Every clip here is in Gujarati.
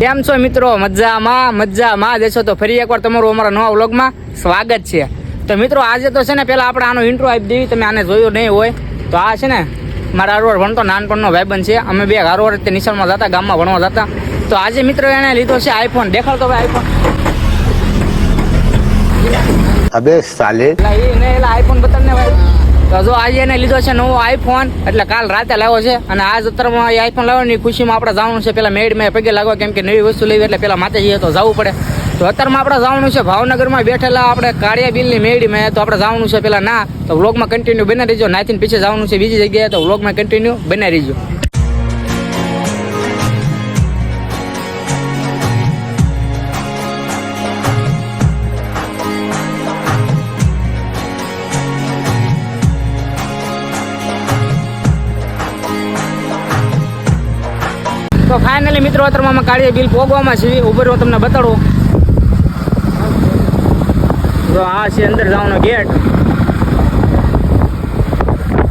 કેમ છો મિત્રો? મજામાં મજામાં. દેશો તો ફરી એકવાર તમારું અમારા નવા વ્લોગમાં સ્વાગત છે. તો મિત્રો આજે તો છે ને પહેલાં આપણે આનો ઇન્ટ્રો આપી દેવી. તમે આને જોયો નહીં હોય તો આ છે ને મારા હારવાર ભણતો નાનપણનો ભાઈબંધ છે. અમે બે હારવાર તે નિશાળમાં જતા ગામમાં ભણવા જતા. તો આજે મિત્રો એને લીધો છે આઈફોન દેખાડતો ભાઈ આઈફોન અબે સાલે. એને એલા આઈફોન બતાવને ભાઈ. તો જો આજે એને લીધો છે નવો આઈફોન એટલે કાલ રાતે લાવ્યો છે. અને આજ અત્યારમાં એ આઈફોન લાવવાની ખુશીમાં આપણે જવાનું છે. પેલા મેડ મેં પગે લાગવા કેમ કે નવી વસ્તુ લેવી એટલે પેલા માથે જઈએ તો જવું પડે. તો અત્યારમાં આપણે જવાનું છે ભાવનગરમાં બેઠેલા આપણે કાળિયા બિલની મેળીમાં તો આપણે જવાનું છે પેલા ના. તો વ્લોગમાં કન્ટિન્યુ બનાવી રહીજો. નાથી પીછે જવાનું છે બીજી જગ્યાએ, તો વ્લોગમાં કન્ટિન્યુ બનાવી રહીજો. તો ફાઇનલી મિત્રો અત્યારમાં અમે બિલ પોગવામાં છીએ. ઉપર હું તમને બતાડું. તો આ છે અંદર જવાનો ગેટ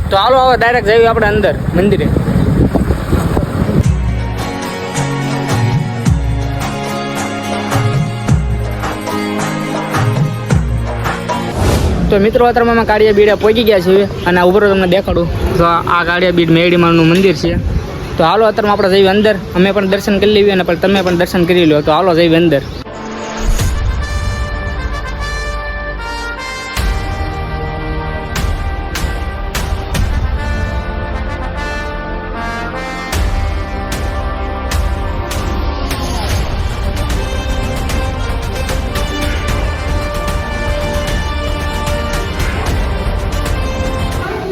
તો હાલો, હવે ડાયરેક્ટ જઈએ આપણે અંદર, મંદિરે. તો મિત્રો અત્યારમાં અમે કાળિયા બીડે પહોંચી ગયા છીએ અને આ ઉપર તમને દેખાડું. તો આ કાળિયા બીડ મેળીમાનું મંદિર છે. તો હાલો, અત્યારમાં આપણે જઈએ અંદર. અમે પણ દર્શન કરી લેવી અને પણ તમે પણ દર્શન કરી લો. તો હાલો, જઈએ અંદર.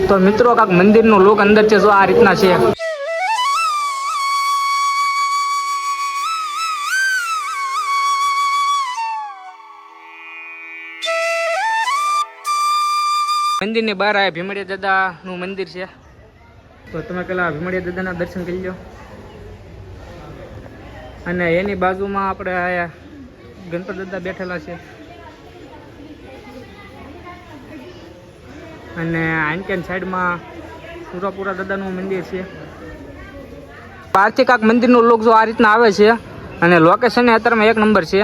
તો મિત્રો, કાંક મંદિરનું લોક અંદર છે, જો આ રીતના છે. મંદિરની બહાર આ ભીમડિયા દાદાનું મંદિર છે. તો તમે પેલા ભીમડિયા દાદાના દર્શન કરી લો. અને એની બાજુમાં આપણે આયા ગણપત દાદા બેઠેલા છે. અને આંકેન સાઈડમાં સુરાપુરા દાદાનું મંદિર છે. પાર્થિકાક મંદિરનો લોક જો આ રીતના આવે છે. અને લોકેશન અત્યારમાં એક નંબર છે.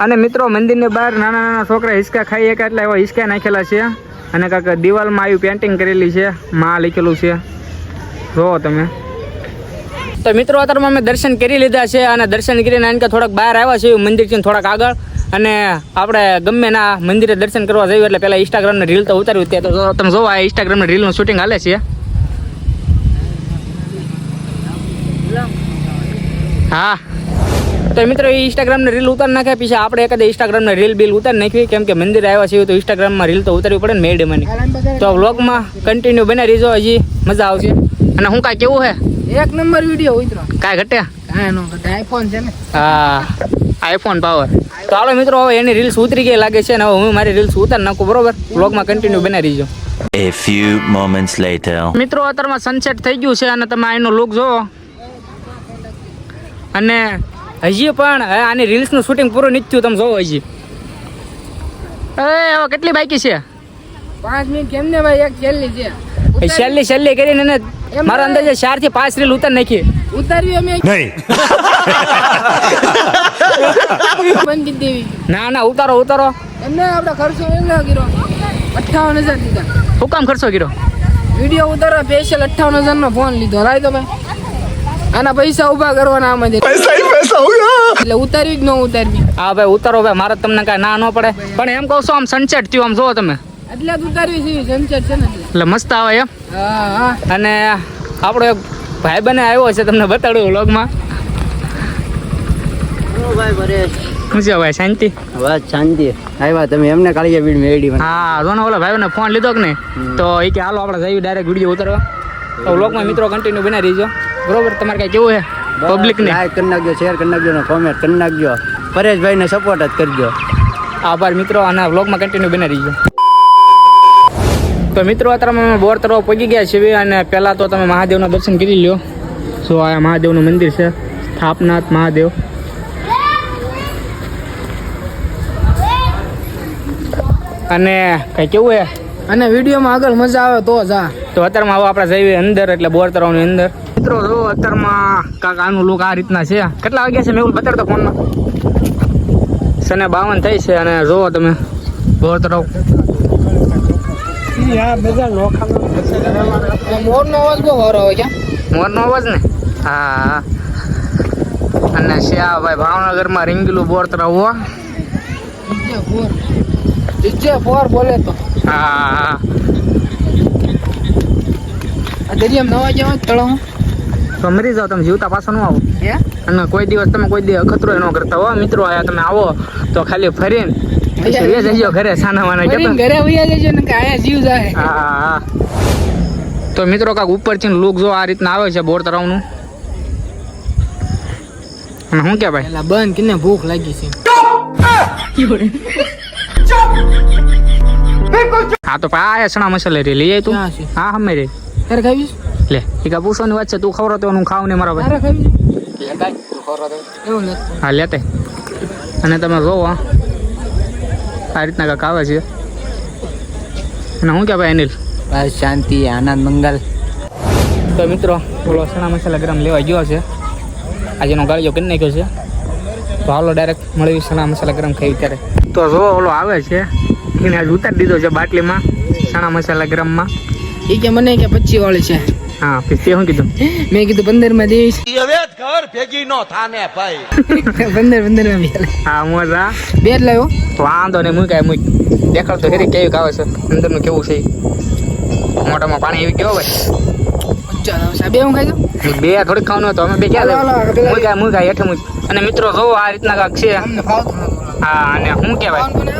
અને મિત્રો, મંદિરની બહાર નાના નાના છોકરા હિસકા ખાઈ એક એટલે એવા હિસકા નાખેલા છે. અને કાંક દિવાલમાં આવી પેન્ટિંગ કરેલી છે. માં લખેલું છે. જોવો તમે. તો મિત્રો, અત્યારમાં અમે દર્શન કરી લીધા છે અને દર્શન કરીને આને થોડાક બહાર આવ્યા છે મંદિરથી થોડાક આગળ. અને આપણે ગમે ના મંદિરે દર્શન કરવા જઈએ એટલે પહેલાં ઇન્સ્ટાગ્રામની રીલ તો ઉતાર્યું તે. તો તમે જોવો, આ ઇન્સ્ટાગ્રામની રીલનું શૂટિંગ હાલે છે. હા. તો મિત્રો એ ઇન્સ્ટાગ્રામને રીલ ઉતાર નાખ્યા. પછી આપણે એકાદ ઇન્સ્ટાગ્રામને રીલ બિલ ઉતાર નાખવી કેમ કે મંદિર આવ્યા છીએ તો ઇન્સ્ટાગ્રામમાં રીલ તો ઉતારવી પડે ને મેડમની તો વ્લોગમાં કન્ટિન્યુ બને રીજો હજી. મજા આવશે. અને હું કાંઈ કેવું હે? એક નંબર વીડિયો ઉતરો કાંઈ ઘટે કાંઈ ઘટે. આઈફોન છે ને. હા આઈફોન પાવર તો હાલો મિત્રો હવે એની રીલ્સ ઉતરી ગઈ લાગે છે અને હવે હું મારી રીલ્સ ઉતાર નાખું બરોબર? વ્લોગમાં કન્ટિન્યુ બને રહીજો. A few moments later. મિત્રો અત્યારમાં સનસેટ થઈ ગયું છે અને તમે આનો લુક જોવો અને હજી પણ હવે આની રીલ્સનું શૂટિંગ પૂરું નથી થયું તમે જોવો હજી. હવે કેટલી બાકી છે? પાંચ મિનિટ કેમ ને ભાઈ એક છેલ્લી છે. છેલ્લી છેલ્લી કરીને એને મારા અંદાજે ચારથી પાંચ રીલ ઉતાર નાખી. ઉતારવી અમે નહીં. ના ના ઉતારો ઉતારો. એમને આપણે ખર્ચો એમને કર્યો. અઠ્ઠાવન હજાર દીધા. શું કામ ખર્ચો કર્યો? વીડિયો ઉતારવા સ્પેશિયલ અઠાવન હજાર નો ફોન લીધો. રાય તો ભાઈ આના પૈસા ઊભા કરવાના આમ આમાંથી એટલે ઉતારવી જ ન ઉતારવી? હા ભાઈ ઉતારો ભાઈ મારે તમને કાંઈ ના ન પડે. પણ એમ કહો છો આમ સનસેટ થયું આમ જોવો તમે. એટલે જ ઉતારવી છે સનસેટ છે ને એટલે. મસ્ત આવે એમ. હા હા. અને આપણો એક ભાઈ બને આવ્યો છે તમને બતાડું વ્લોગમાં. ભાઈ પરેશ. શું છે ભાઈ શાંતિ? વાત શાંતિ. આવ્યા તમે એમને કાઢીએ વીડ મેળી હા જોને ઓલા ભાઈઓને ફોન લીધો કે નહીં? તો એ કે હાલો આપણે જઈએ ડાયરેક્ટ વીડિયો ઉતારવા. તો વ્લોગમાં મિત્રો કન્ટિન્યુ બનાવી રહીજો. બરોબર? તમારે કાંઈ કેવું છે પબ્લિક ને? લાઈક કરી નાખજો શેર કરી નાખજો ને કોમેન્ટ કરી નાખજો. પરેશભાઈને સપોર્ટ જ કરજો. આભાર મિત્રો અને વ્લોગમાં કન્ટિન્યુ બની રહીજો. તો મિત્રો અત્યારે અમે બોર તરફ પહોંચી ગયા છીએ અને પહેલાં તો તમે મહાદેવના દર્શન કરી લ્યો. સો આ મહાદેવનું મંદિર છે. સ્થાપનાથ મહાદેવ. અને કઈ કેવું હે? અને વિડીયોમાં આગળ મજા આવે તો જા. તો અત્યારમાં હવે આપણે જઈએ અંદર એટલે બોર તળાવની અંદર. મિત્રો જો અત્યારમાં કાંક આનું લુક આ રીતના છે. કેટલા વાગ્યા છે? મેં એવું બતાડતો ફોનમાં સને બાવન થઈ છે અને જોવો તમે. બોર તરફ. મોર નો અવાજ બહુ આવે મોરનો અવાજ ને? હા. અને શ્યા ભાઈ ભાવનગરમાં રીંગલું બોર તરફ હો. ડીજે ફોર બોલે તો. હા. દરિયામાં નવા જવા તળાવ તો મરી જાઓ તમે જીવતા પાછો ન આવો. અને કોઈ દિવસ તમે કોઈ દિવસ અખતરો ન કરતા હો. મિત્રો આયા તમે આવો તો ખાલી ફરીને ઘરે સાના માના ઘરે વયા જજો ને આયા જીવ જાય હા હા તો મિત્રો કાક ઉપર છે લુક જો આ રીતના આવે છે બોર તરાવનું અને શું કે ભાઈ? બંધ કિને ભૂખ લાગી છે. હા તો પા આ સણા મસાલે રે લઈ જાય તું. હા હમે રે. તારે ખાવી છે? લે એ કા પૂછવાની વાત છે તું ખવરો તો હું ખાવ ને મારા ભાઈ. હા લેતે અને તમે જોવો આ રીતના કાંક આવે છે. અને શું કે ભાઈ અનિલ? બસ શાંતિ આનંદ મંગલ. તો મિત્રો બોલો સણા મસાલા ગરમ લેવા ગયો છે. આજે એનો ગાળિયો કરી નાખ્યો છે. તો હાલો ડાયરેક્ટ મળી સણા મસાલા ગરમ ખાઈ ત્યારે. તો જો ઓલો આવે છે એને આજ ઉતારી દીધો છે બાટલીમાં સણા મસાલા ગરમમાં. એ કે મને કે પચી વાળી છે. હા પછી તે શું કીધું? મેં કીધું પંદરમાં દેવીશ પંદર પંદરમાં બે હા મોજા. બે જ લાવ્યો વાંધો નહીં મૂકાય મૂક. દેખાડ તો ખરી કેવી આવે છે. અંદરનું કેવું છે મોટામાં પાણી એવી કેવો ભાઈ સાહેબ હું ખાઈ દઉં? બે થોડીક ખાવાનું હતું અમે બે ક્યાં મૂકાય મૂકાય હેઠે મૂક. અને મિત્રો જોવો આ રીતના કાંક છે. હા અને શું કહેવાય? ને?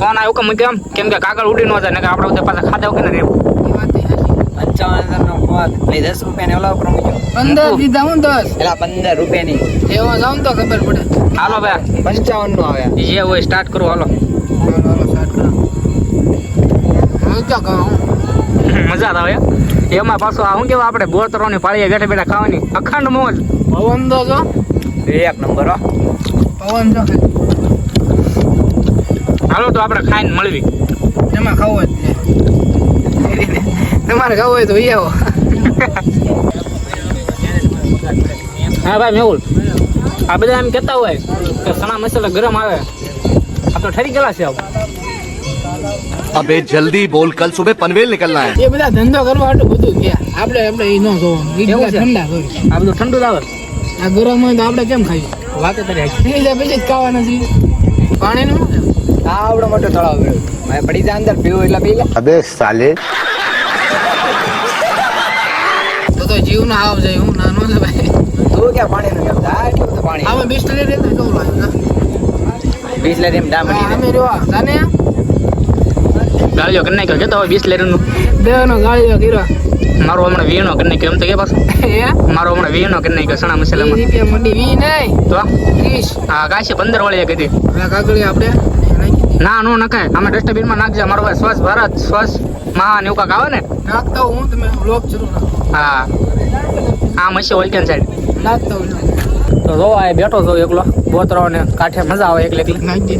કોણ આવ્યું કે મૂક્યો કેમ કે કાગળ ઉડી ન જાય ને આપણે બધા પાછા ખાધા વગર રહેવું એ વાત ય સાચી. પંચાવન હજાર નો દસ રૂપિયા ને ઓલા ઉપર મૂક્યો. પંદર દીધા હું દસ. પંદર રૂપિયા ની એવા જાઉં તો ખબર પડે. હાલો ભાઈ પંચાવનનું આવ્યા જે હોય સ્ટાર્ટ કરું હાલો? મજા આવે એમાં પાછું આ શું કેવું આપણે બોતરોની પાળીએ બેઠા બેઠા ખાવાની. અખંડ મોજ. પવન તો જો. એક નંબર હો. પવન જો. હાલો તો આપણે ખાઈને મળવી. એમાં ખાવું જ તમારે ખાવું હોય તો ઈ આવો. હા ભાઈ મેહુલ. આ બધા એમ કહેતા હોય કે સણા મસાલા ગરમ આવે. આપણે ઠરી ગયેલા છે અબે જલ્દી બોલ. કલ સુબે પનવેલ નીકળના હે. એ બધા ધંધો કરવા હાટુ બધું કે આપણે આપણે એ ન જોવાનું. એ ઠંડા હોય. આ બધું ઠંડુ લાવે આ ગરમ હોય તો આપણે કેમ ખાઈએ? વાત તારી હાચી એ પછી જ ખાવાના છે પાણીનું આ આવડો મોટો તળાવ પડ્યો પડી જાય અંદર પીવું એટલે પી લે. અબે સાલે. તો તો જીવ ના આવ જાય હું નાનો છે ભાઈ. તું ક્યાં પાણી નું કેમ જાય કેવું તો પાણી? આમાં બિસ્ટરી રહેતા કેવું લાગ્યું વીસ લે એમ ડામડી અમે રહ્યો જાને ગાળિયો કરી નાખ્યો કેતા હોય વીસનું દેવાનો ગાળીઓ કર્યો. મારો હમણાં વીનો કરી નાખ્યો એમ તો કે પાછું? મારો હમણાં વીનો કરી નાખ્યો સણા મસાલા માં રૂપિયા મંડી વી નહીં. તો? ત્રીસ. હા કાશે પંદર વાળી કીધી કાગળી આપણે. ના નો નખાય. આમાં ડસ્ટબિનમાં નાખજે મારો ભાઈ સ્વચ્છ ભારત સ્વચ્છ મહાન એવું કાંક આવે ને? નાખતા હું તમે લોક શરૂ હા. આ મસી ઓલકેન સાઈડ નાખતા હું તો જો આ બેઠો છો એકલો બોતરો ને કાંઠે મજા આવે એકલે એકલી. નાખી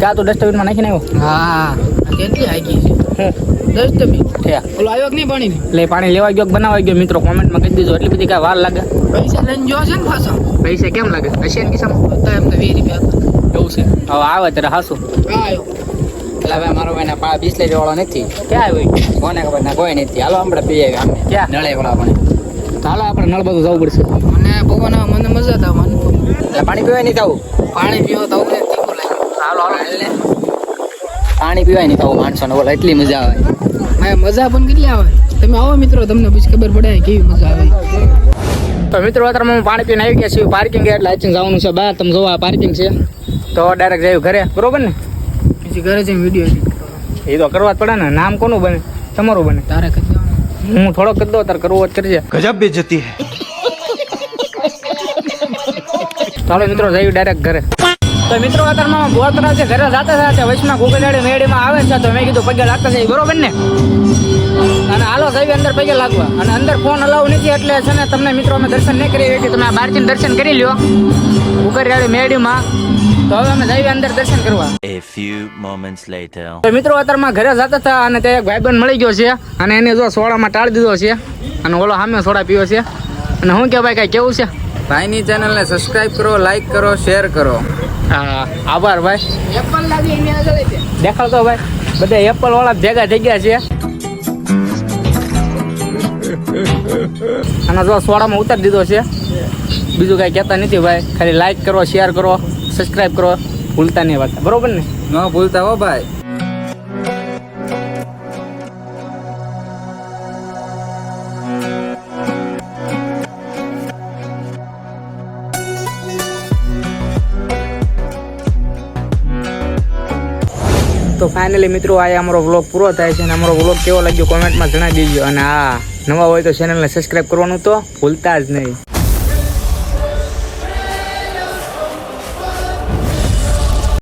ક્યાં તું ડસ્ટબિનમાં નાખીને આવ્યો? હા કેટલી હાકી છે? દસ ઓલો આવ્યો કે નહીં પાણી પાણી લેવા ગયો બનાવવા ગયો? મિત્રો કોમેન્ટમાં કહી દીધો એટલી બધી કાંઈ વાર લાગે. પૈસા લઈને જો છે ને પાછો? પૈસા કેમ લાગે? હશે ને કિસ્સામાં? એમ તો વીસ રૂપિયા. એવું છે. હવે આવે ત્યારે હાસું. આવ્યો. એટલે હવે મારો ભાઈ ના પા બીસ વાળો નથી. ક્યાં આવ્યો કોને ખબર? ના કોઈ નથી. હાલો આપણે પીએ ગામે ક્યાં? નળે વાળા પણ તો હાલો આપણે નળ બધું જવું પડશે. મને પવન મને મજા થાય મને એટલે પાણી પીવાય નહીં થવું પાણી પીવો તીખું હાલો હાલો પાણી પીવાય નહીં થવું માણસો ને બોલો એટલી મજા આવે. મજા પણ કેટલી આવે? તમે આવો મિત્રો તમને પછી ખબર પડે કેવી મજા આવે. તો મિત્રો અત્યારે હું પાણી પીને આવી ગયા છીએ પાર્કિંગ એટલે આચીને જવાનું છે બહાર. તમે જોવા પાર્કિંગ છે. તો ડાયરેક્ટ જયું ઘરે. બરોબર ને? પછી ઘરે જઈને વીડિયો એડિટ કરો. એ તો કરવા જ પડે ને. નામ કોનું બને? તમારું બને. તારે કરી હું થોડો કદો દઉં કરવો કરવું કરજે ગજબ બે જતી હે. ચાલો મિત્રો જઈ ડાયરેક્ટ ઘરે. તો મિત્રો અત્યારમાં ગોતરા છે ઘરે જાતા હતા વૈષ્ણવ ગોગલાડી મેળીમાં આવે છે તો મેં કીધું પગે લાગતા છે બરોબર ને? અને હાલો ગઈ અંદર પગે લાગવા. અને અંદર ફોન અલાવ નથી એટલે છે ને તમને મિત્રો અમે દર્શન નહીં કરી કે તમે આ બહારથી દર્શન કરી લ્યો. ઉગરિયાળી મેળીમાં. તો હવે અમે જઈએ અંદર દર્શન કરવા. A few moments later. તો મિત્રો અત્યારમાં ઘરે જતા હતા અને તે એક ભાઈબંધ મળી ગયો છે અને એને જો સોડામાં ટાળી દીધો છે અને ઓલો સામે સોડા પીવો છે. અને હું કે ભાઈ કાંઈ કેવું છે? ભાઈની ચેનલને સબસ્ક્રાઇબ કરો લાઈક કરો શેર કરો. હા આભાર ભાઈ. એપલ લાગી એની આગળ છે દેખાડતો ભાઈ. બધા એપલ વાળા ભેગા થઈ ગયા છે. અને જો સોડામાં ઉતારી દીધો છે. બીજું કાંઈ કહેતા નથી ભાઈ. ખાલી લાઈક કરો શેર કરો. સબસ્ક્રાઈબ કરો ભૂલતા નહીં વાત બરોબર ને? ન ભૂલતા હો ભાઈ. તો ફાઇનલી મિત્રો આ અમારો વ્લોગ પૂરો થાય છે અને અમારો વ્લોગ કેવો લાગ્યો કોમેન્ટમાં જણાવી દેજો. અને આ નવા હોય તો ચેનલને સબસ્ક્રાઈબ કરવાનું તો ભૂલતા જ નહીં.